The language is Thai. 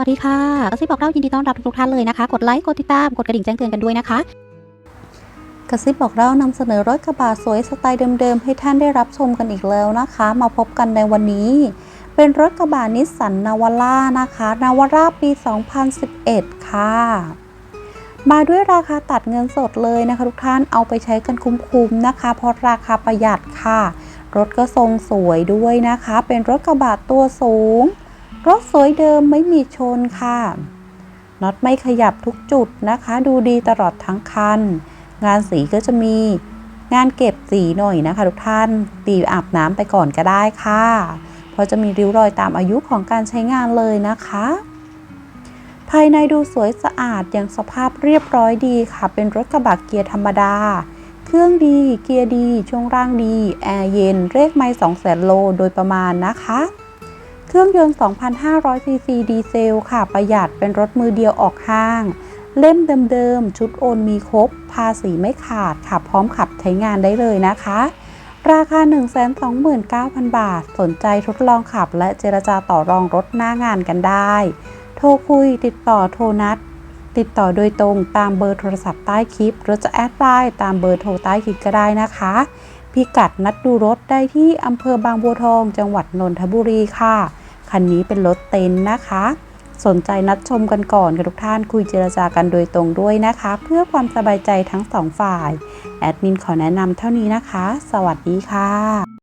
วัสดีค่ะกระซิบบอกเล่ายินดีต้อนรับทุกท่านเลยนะคะ กดไลค์ กดติดตาม กดกระดิ่งแจ้งเตือนกันด้วยนะคะ กระซิบบอกเล่านำเสนอรถกระบะสวยสไตล์เดิมๆ ให้ท่านได้รับชมกันอีกแล้วนะคะ มาพบกันในวันนี้ เป็นรถกระบะนิสสันนาวาร่านะคะ นาวาร่าปี 2011 ค่ะ มาด้วยราคาตัดเงินสดเลยนะคะ ทุกท่าน เอาไปใช้กันคุ้มๆนะคะ เพราะราคาประหยัดค่ะ รถก็ทรงสวยด้วยนะคะ เป็นรถกระบะตัวสูง รถสวยเดิมไม่มีชนค่ะน็อตไม่ขยับทุกจุดนะคะ ดูดีตลอดทั้งคัน งานสีก็จะมีงานเก็บสีหน่อยนะคะ ทุกท่านตีอาบน้ำไปก่อนก็ได้ค่ะ เพราะจะมีริ้วรอยตามอายุของการใช้งานเลยนะคะ ภายในดูสวยสะอาดอย่างสภาพเรียบร้อยดีค่ะ เป็นรถกระบะเกียร์ธรรมดา เครื่องดี เกียร์ดี ช่วงล่างดี แอร์เย็น เลขไม่2 0 0 0 0โลโดยประมาณนะคะ เครื่องยนต์ 2,500 ซีซีดีเซลค่ะ ประหยัดเป็นรถมือเดียวออกห้าง เล่มเดิมๆ ชุดโอนมีครบ ภาษีไม่ขาดค่ะ พร้อมขับใช้งานได้เลยนะคะ ราคา 129,000 บาท สนใจทดลองขับและเจรจาต่อรองรถหน้างานกันได้ โทรคุยติดต่อโทรนัด ติดต่อโดยตรงตามเบอร์โทรศัพท์ใต้คลิป หรือจะแอดไลน์ตามเบอร์โทรใต้คลิปก็ได้นะคะพิกัดนัดดูรถได้ที่อำเภอบางบัวทอง จังหวัดนนทบุรีค่ะ คันนี้เป็นรถเต็นท์นะคะ สนใจนัดชมกันก่อนค่ะทุกท่านคุยเจรจากันโดยตรงด้วยนะคะ เพื่อความสบายใจทั้งสองฝ่าย แอดมินขอแนะนำเท่านี้นะคะ สวัสดีค่ะ